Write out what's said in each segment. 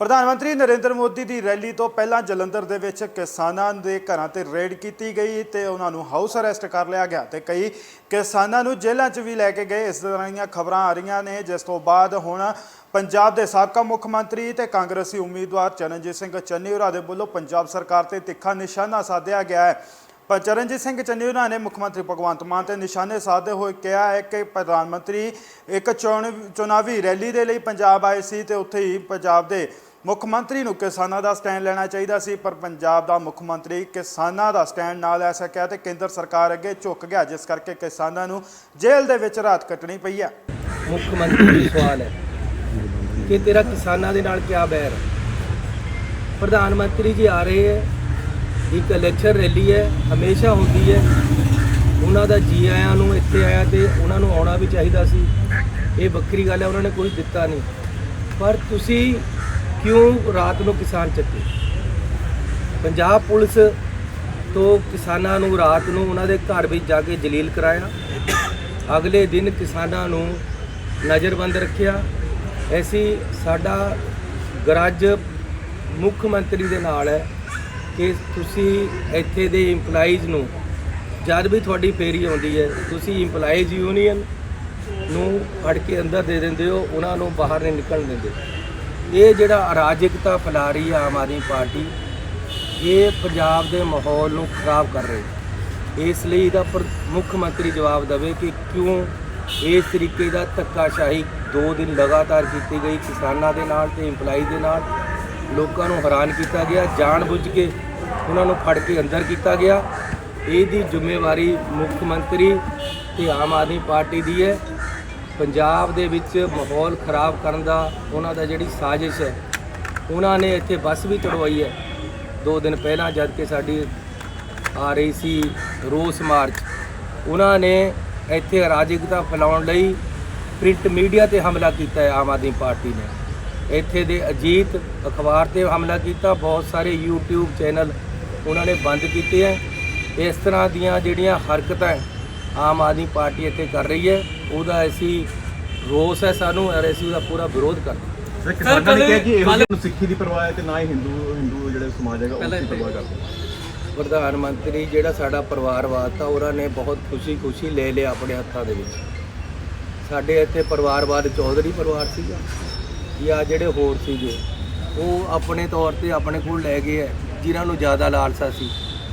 ਪ੍ਰਧਾਨ ਮੰਤਰੀ ਨਰਿੰਦਰ ਮੋਦੀ ਦੀ ਰੈਲੀ ਤੋਂ ਪਹਿਲਾਂ ਜਲੰਧਰ ਦੇ ਵਿੱਚ ਕਿਸਾਨਾਂ ਦੇ ਘਰਾਂ ਤੇ ਰੇਡ ਕੀਤੀ ਗਈ ਤੇ ਉਹਨਾਂ ਨੂੰ ਹਾਊਸ ਅਰੈਸਟ ਕਰ ਲਿਆ ਗਿਆ ਤੇ ਕਈ ਕਿਸਾਨਾਂ ਨੂੰ ਜੇਲ੍ਹਾਂ 'ਚ ਵੀ ਲੈ ਕੇ ਗਏ। ਇਸ ਤਰ੍ਹਾਂ ਦੀਆਂ ਖਬਰਾਂ ਆ ਰਹੀਆਂ ਨੇ। ਜਿਸ ਤੋਂ ਬਾਅਦ ਹੁਣ ਪੰਜਾਬ ਦੇ ਸਾਬਕਾ ਮੁੱਖ ਮੰਤਰੀ ਤੇ ਕਾਂਗਰਸੀ ਉਮੀਦਵਾਰ ਚਰਨਜੀਤ ਸਿੰਘ ਚੰਨੀ ਹੋਰਾਂ ਦੇ ਵੱਲੋਂ ਪੰਜਾਬ ਸਰਕਾਰ ਤੇ ਤਿੱਖਾ ਨਿਸ਼ਾਨਾ ਸਾਧਿਆ ਗਿਆ ਹੈ। ਪਰ ਚਰਨਜੀਤ ਸਿੰਘ ਚੰਨੀ ਹੋਰਾਂ ਨੇ ਮੁੱਖ ਮੰਤਰੀ ਭਗਵੰਤ ਮਾਨ ਤੇ ਨਿਸ਼ਾਨੇ ਸਾਧਦੇ ਹੋਏ ਕਿਹਾ ਹੈ ਕਿ ਪ੍ਰਧਾਨ ਮੰਤਰੀ ਇੱਕ ਚੋਣ ਚੁਣਾਵੀ ਰੈਲੀ ਦੇ ਲਈ ਪੰਜਾਬ ਆਏ ਸੀ ਤੇ ਉੱਥੇ ਹੀ ਪੰਜਾਬ ਦੇ ਮੁੱਖ ਮੰਤਰੀ ਨੂੰ ਕਿਸਾਨਾਂ ਦਾ ਸਟੈਂਡ ਲੈਣਾ ਚਾਹੀਦਾ ਸੀ, ਪਰ ਪੰਜਾਬ ਦਾ ਮੁੱਖ ਮੰਤਰੀ ਕਿਸਾਨਾਂ ਦਾ ਸਟੈਂਡ ਨਾ ਲੈ ਸਕਿਆ ਤੇ ਕੇਂਦਰ ਸਰਕਾਰ ਅੱਗੇ ਝੁੱਕ ਗਿਆ, ਜਿਸ ਕਰਕੇ ਕਿਸਾਨਾਂ ਨੂੰ ਜੇਲ੍ਹ ਦੇ ਵਿੱਚ ਰਾਤ ਕੱਟਣੀ ਪਈ ਹੈ। ਮੁੱਖ ਮੰਤਰੀ ਨੂੰ ਸਵਾਲ ਹੈ ਕਿ ਤੇਰਾ ਕਿਸਾਨਾਂ ਦੇ ਨਾਲ ਕੀ ਬੈਰ ਪ੍ਰਧਾਨ ਮੰਤਰੀ ਜੀ ਆ ਰਹੇ ਹੈ, ਇੱਕ ਇਲੈਕਸ਼ਨ ਰੈਲੀ ਹੈ, ਹਮੇਸ਼ਾ ਹੁੰਦੀ ਹੈ। ਉਹਨਾਂ ਦਾ ਜੀ ਆਇਆਂ ਨੂੰ ਇੱਥੇ ਆਇਆ ਤੇ ਉਹਨਾਂ ਨੂੰ ਆਉਣਾ ਵੀ ਚਾਹੀਦਾ ਸੀ। ਇਹ ਵੱਖਰੀ ਗੱਲ ਹੈ, ਉਹਨਾਂ ਨੇ ਕੋਈ ਦਿੱਤਾ ਨਹੀਂ। ਪਰ ਤੁਸੀਂ ਕਿਉਂ ਰਾਤ ਨੂੰ ਕਿਸਾਨ ਚੱਕੇ? ਪੰਜਾਬ ਪੁਲਿਸ ਤੋਂ ਕਿਸਾਨਾਂ ਨੂੰ ਰਾਤ ਨੂੰ ਉਹਨਾਂ ਦੇ ਘਰ ਵਿੱਚ ਜਾ ਕੇ ਜਲੀਲ ਕਰਾਇਆ। ਅਗਲੇ ਦਿਨ ਕਿਸਾਨਾਂ ਨੂੰ ਨਜ਼ਰਬੰਦ ਰੱਖਿਆ। ਐਸੀ ਸਾਡਾ ਗਰਜ ਮੁੱਖ ਮੰਤਰੀ ਦੇ ਨਾਲ ਹੈ ਕਿ ਤੁਸੀਂ ਇੱਥੇ ਦੇ EMPLOYEES ਨੂੰ, ਜਦ ਵੀ ਤੁਹਾਡੀ ਫੇਰੀ ਆਉਂਦੀ ਹੈ, ਤੁਸੀਂ EMPLOYEES ਯੂਨੀਅਨ ਨੂੰ ਫੜ ਕੇ ਅੰਦਰ ਦੇ ਦਿੰਦੇ ਹੋ, ਉਹਨਾਂ ਨੂੰ ਬਾਹਰ ਨਹੀਂ ਨਿਕਲਣ ਦਿੰਦੇ। ਇਹ ਜਿਹੜਾ ਅਰਾਜਕਤਾ ਫੈਲਾ ਰਹੀ ਹੈ ਆਮ ਆਦਮੀ ਪਾਰਟੀ, ਇਹ ਪੰਜਾਬ ਦੇ ਮਾਹੌਲ ਨੂੰ ਖਰਾਬ ਕਰ ਰਹੀ ਇਸ ਲਈ ਇਹਦਾ ਪਰ, ਮੁੱਖ ਮੰਤਰੀ ਜਵਾਬ ਦੇਵੇ ਕਿ ਕਿਉਂ ਇਸ ਤਰੀਕੇ ਦਾ ਧੱਕਾਸ਼ਾਹੀ 2 ਦਿਨ ਲਗਾਤਾਰ ਕੀਤੀ ਗਈ, ਕਿਸਾਨਾਂ ਦੇ ਨਾਲ ਤੇ EMPLOYEES ਦੇ ਨਾਲ, ਲੋਕਾਂ ਨੂੰ ਹੈਰਾਨ ਕੀਤਾ ਗਿਆ ਜਾਣ ਬੁੱਝ ਕੇ ਉਹਨਾਂ ਨੂੰ ਫੜ ਕੇ ਅੰਦਰ ਕੀਤਾ ਗਿਆ। ਇਹਦੀ ਜ਼ਿੰਮੇਵਾਰੀ ਮੁੱਖ ਮੰਤਰੀ ਤੇ ਆਮ ਆਦਮੀ ਪਾਰਟੀ ਦੀ ਹੈ। ਪੰਜਾਬ ਦੇ ਵਿੱਚ ਮਾਹੌਲ ਖਰਾਬ ਕਰਨ ਦਾ ਉਹਨਾਂ ਦਾ ਜਿਹੜੀ ਸਾਜ਼ਿਸ਼ ਹੈ, ਉਹਨਾਂ ਨੇ ਇੱਥੇ ਬੱਸ ਵੀ ਚੜਵਾਈ ਹੈ। ਦੋ ਦਿਨ ਪਹਿਲਾਂ ਜਦ ਕਿ ਸਾਡੀ ਆ ਰਹੀ ਸੀ ਰੋਸ ਮਾਰਚ, ਉਹਨਾਂ ਨੇ ਇੱਥੇ ਅਰਾਜਕਤਾ ਫੈਲਾਉਣ ਲਈ ਪ੍ਰਿੰਟ ਮੀਡੀਆ ਤੇ ਹਮਲਾ ਕੀਤਾ ਹੈ, ਆਮ ਆਦਮੀ ਪਾਰਟੀ ਨੇ। ਇੱਥੇ ਦੇ ਅਜੀਤ ਅਖਬਾਰ ਤੇ ਹਮਲਾ ਕੀਤਾ, ਬਹੁਤ ਸਾਰੇ YouTube ਚੈਨਲ ਉਹਨਾਂ ਨੇ ਬੰਦ ਕੀਤੇ ਹੈ। ਇਸ ਤਰ੍ਹਾਂ ਦੀਆਂ ਜਿਹੜੀਆਂ ਹਰਕਤਾਂ ਆਮ ਆਦਮੀ ਪਾਰਟੀ ਇੱਥੇ ਕਰ ਰਹੀ ਹੈ। ਉਹਦਾ ਅਸੀਂ ਰੋਸ ਹੈ ਸਾਨੂੰ ਔਰ ਅਸੀਂ ਉਹਦਾ ਪੂਰਾ ਵਿਰੋਧ ਕਰਦੇ ਹਾਂ। ਸਰ ਕਿਸਾਨਾਂ ਨੇ ਕਿਹਾ ਕਿ ਇਹੋ ਜਿਹੇ ਨੂੰ ਸਿੱਖੀ ਦੀ ਪਰਵਾਹ ਹੈ ਤੇ ਨਾ ਹੀ ਹਿੰਦੂ ਹਿੰਦੂ ਜਿਹੜੇ ਸਮਾਜ ਹੈਗਾ ਉਸ ਦੀ ਪਰਵਾਹ ਕਰਦੇ ਪ੍ਰਧਾਨ ਮੰਤਰੀ ਜਿਹੜਾ ਸਾਡਾ ਪਰਿਵਾਰਵਾਦ ਤਾਂ ਉਹਨਾਂ ਨੇ ਬਹੁਤ ਖੁਸ਼ੀ-ਖੁਸ਼ੀ ਲੈ ਲਿਆ ਆਪਣੇ ਹੱਥਾਂ ਦੇ ਵਿੱਚ। ਸਾਡੇ ਇੱਥੇ ਪਰਿਵਾਰਵਾਦ ਚੌਧਰੀ ਪਰਿਵਾਰ ਸੀਗਾ। ਜਾਂ ਜਿਹੜੇ ਹੋਰ ਸੀਗੇ ਉਹ ਆਪਣੇ ਤੌਰ ਤੇ ਆਪਣੇ ਕੋਲ ਲੈ ਗਏ ਹੈ ਜਿਨ੍ਹਾਂ ਨੂੰ ਜ਼ਿਆਦਾ ਲਾਲਸਾ ਸੀ।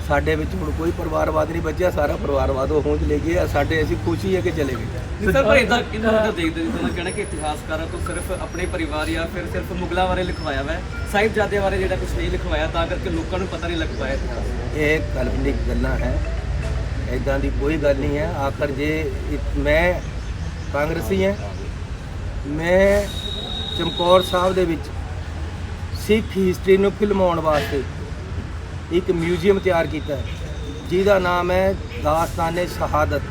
ਸਾਡੇ ਵਿੱਚ ਹੁਣ ਕੋਈ ਪਰਿਵਾਰਵਾਦ ਨਹੀਂ ਬਚਿਆ ਸਾਰਾ ਪਰਿਵਾਰਵਾਦ ਉਹ ਹੋਂਦ ਲੈ ਗਏ ਆ ਸਾਡੇ ਅਸੀਂ ਖੁਸ਼ੀ ਹੈ ਕਿ ਚਲੇ ਗਏ। ਨਹੀਂ ਸਰ ਪਰ ਇਦਾਂ ਇਦਾਂ ਦਾ ਦੇਖਦੇ ਜਿੱਦਾਂ ਦਾ ਕਹਿਣਾ ਕਿ ਇਤਿਹਾਸਕਾਰਾਂ ਤੋਂ ਸਿਰਫ ਆਪਣੇ ਪਰਿਵਾਰ ਜਾਂ ਫਿਰ ਸਿਰਫ ਮੁਗਲਾਂ ਬਾਰੇ ਲਿਖਵਾਇਆ ਹੋਇਆ ਸਾਹਿਬਜ਼ਾਦੇ ਬਾਰੇ ਜਿਹੜਾ ਕੁਝ ਨਹੀਂ ਲਿਖਵਾਇਆ ਤਾਂ ਕਰਕੇ ਲੋਕਾਂ ਨੂੰ ਪਤਾ ਨਹੀਂ ਲੱਗ ਪਾਇਆ ਇਤਿਹਾਸ। ਇਹ ਕਾਲਪਨਿਕ ਗੱਲਾਂ ਹੈ ਇਦਾਂ ਦੀ ਕੋਈ ਗੱਲ ਨਹੀਂ ਹੈ। ਆਖਰ ਜੇ ਮੈਂ ਕਾਂਗਰਸੀ ਹਾਂ ਮੈਂ ਚਮਕੌਰ ਸਾਹਿਬ ਦੇ ਵਿੱਚ ਸਿੱਖ ਹਿਸਟਰੀ ਨੂੰ ਫਿਲਮਾਉਣ ਵਾਸਤੇ ਇੱਕ ਮਿਊਜ਼ੀਅਮ ਤਿਆਰ ਕੀਤਾ ਹੈ, ਜਿਹਦਾ ਨਾਮ ਹੈ ਦਾਸਤਾਨੇ ਸ਼ਹਾਦਤ।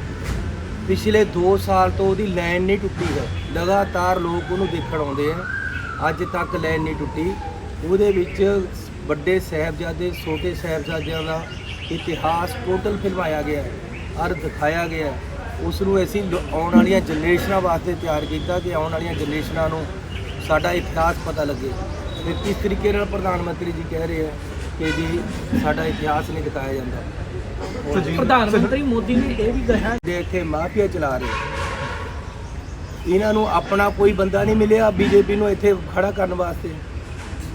ਪਿਛਲੇ 2 ਸਾਲ ਤੋਂ ਉਹਦੀ ਲਾਈਨ ਨਹੀਂ ਟੁੱਟੀ ਹੈ। ਲਗਾਤਾਰ ਲੋਕ ਉਹਨੂੰ ਦੇਖਣ ਆਉਂਦੇ ਆ। ਅੱਜ ਤੱਕ ਲਾਈਨ ਨਹੀਂ ਟੁੱਟੀ। ਉਹਦੇ ਵਿੱਚ ਵੱਡੇ ਸਾਹਿਬਜ਼ਾਦੇ, ਛੋਟੇ ਸਾਹਿਬਜ਼ਾਦਿਆਂ ਦਾ ਇਤਿਹਾਸ ਟੋਟਲ ਫਿਲਮਾਇਆ ਗਿਆ ਹੈ ਔਰ ਦਿਖਾਇਆ ਗਿਆ ਹੈ। ਉਸ ਨੂੰ ਅਸੀਂ ਲੋ- ਆਉਣ ਵਾਲੀਆਂ ਜਨਰੇਸ਼ਨਾਂ ਵਾਸਤੇ ਤਿਆਰ ਕੀਤਾ ਕਿ ਆਉਣ ਵਾਲੀਆਂ ਜਨਰੇਸ਼ਨਾਂ ਨੂੰ ਸਾਡਾ ਇਤਿਹਾਸ ਪਤਾ ਲੱਗੇ। ਤੇ ਕਿਸ ਤਰੀਕੇ ਨਾਲ ਪ੍ਰਧਾਨ ਮੰਤਰੀ ਜੀ ਕਹਿ ਰਹੇ ਆ ਕਿ ਜੀ ਸਾਡਾ ਇਤਿਹਾਸ ਨਹੀਂ ਦਿਖਾਇਆ ਜਾਂਦਾ। ਪ੍ਰਧਾਨ ਮੰਤਰੀ ਮੋਦੀ ਨੇ ਇਹ ਵੀ ਕਿਹਾ ਦੇ ਇੱਥੇ ਮਾਫੀਆ ਚਲਾ ਰਹੇ ਇਹਨਾਂ ਨੂੰ ਆਪਣਾ ਕੋਈ ਬੰਦਾ ਨਹੀਂ ਮਿਲਿਆ ਬੀਜੇਪੀ ਨੂੰ ਇੱਥੇ ਖੜਾ ਕਰਨ ਵਾਸਤੇ।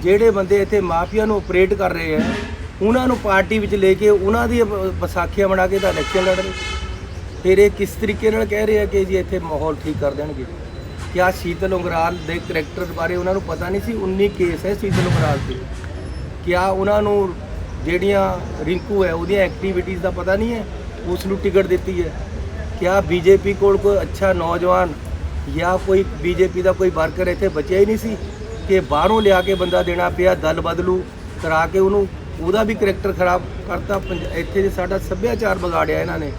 ਜਿਹੜੇ ਬੰਦੇ ਇੱਥੇ ਮਾਫੀਆ ਨੂੰ ਆਪਰੇਟ ਕਰ ਰਹੇ ਆ ਉਹਨਾਂ ਨੂੰ ਪਾਰਟੀ ਵਿੱਚ ਲੈ ਕੇ ਉਹਨਾਂ ਦੀ ਵਿਸਾਖੀਆਂ ਬਣਾ ਕੇ ਤਾਂ ਇਲੈਕਸ਼ਨ ਲੜ ਰਹੇ। ਫਿਰ ਇਹ ਕਿਸ ਤਰੀਕੇ ਨਾਲ ਕਹਿ ਰਹੇ ਆ ਕਿ ਜੀ ਇੱਥੇ ਮਾਹੌਲ ਠੀਕ ਕਰ ਦੇਣਗੇ? ਕਿਆ ਸ਼ੀਤਲ ਉਂਗਰਾਲ ਦੇ ਕਰੈਕਟਰ ਬਾਰੇ ਉਹਨਾਂ ਨੂੰ ਪਤਾ ਨਹੀਂ ਸੀ? 19 ਕੇਸ ਹੈ ਸ਼ੀਤਲ ਉਂਗਰਾਲ ਤੇ। ਕਿਆ ਉਹਨਾਂ ਨੂੰ ਜਿਹੜੀਆਂ ਰਿੰਕੂ ਹੈ, ਉਹਦੀਆਂ ਐਕਟੀਵਿਟੀਜ਼ ਦਾ ਪਤਾ ਨਹੀਂ ਹੈ? ਉਸ ਨੂੰ ਟਿਕਟ ਦਿੱਤੀ ਹੈ। ਕਿਆ ਬੀਜੇਪੀ ਕੋਲ ਕੋਈ ਅੱਛਾ ਨੌਜਵਾਨ ਜਾਂ ਕੋਈ ਬੀਜੇਪੀ ਦਾ ਕੋਈ ਵਰਕਰ ਇੱਥੇ ਬਚਿਆ ਹੀ ਨਹੀਂ ਸੀ ਕਿ ਬਾਹਰੋਂ ਲਿਆ ਕੇ ਬੰਦਾ ਦੇਣਾ ਪਿਆ, ਦਲ ਬਦਲੂ, ਕਰਾ ਕੇ ਉਹਨੂੰ, ਉਹਦਾ ਵੀ ਕਰੈਕਟਰ ਖਰਾਬ ਕਰਤਾ। ਪੰਜ- ਇੱਥੇ ਦੇ ਸਾਡਾ ਸੱਭਿਆਚਾਰ ਵਿਗਾੜਿਆ ਇਹਨਾਂ ਨੇ,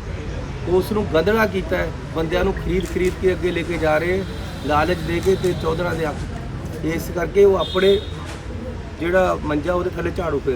ਉਸ ਨੂੰ ਗੰਧਲਾ ਕੀਤਾ ਬੰਦਿਆਂ ਨੂੰ ਖਰੀਦ ਖਰੀਦ ਕੇ ਅੱਗੇ ਲੈ ਕੇ ਜਾ ਰਹੇ, ਲਾਲਚ ਦੇ ਕੇ ਤੇ ਚੌਧਰਾਂ ਦੇ ਹੱਕ ਇਸ ਕਰਕੇ ਉਹ ਆਪਣੇ ਜਿਹੜਾ ਮੰਜਾ ਉਹਦੇ ਥੱਲੇ ਝਾੜੂ ਫੇਰ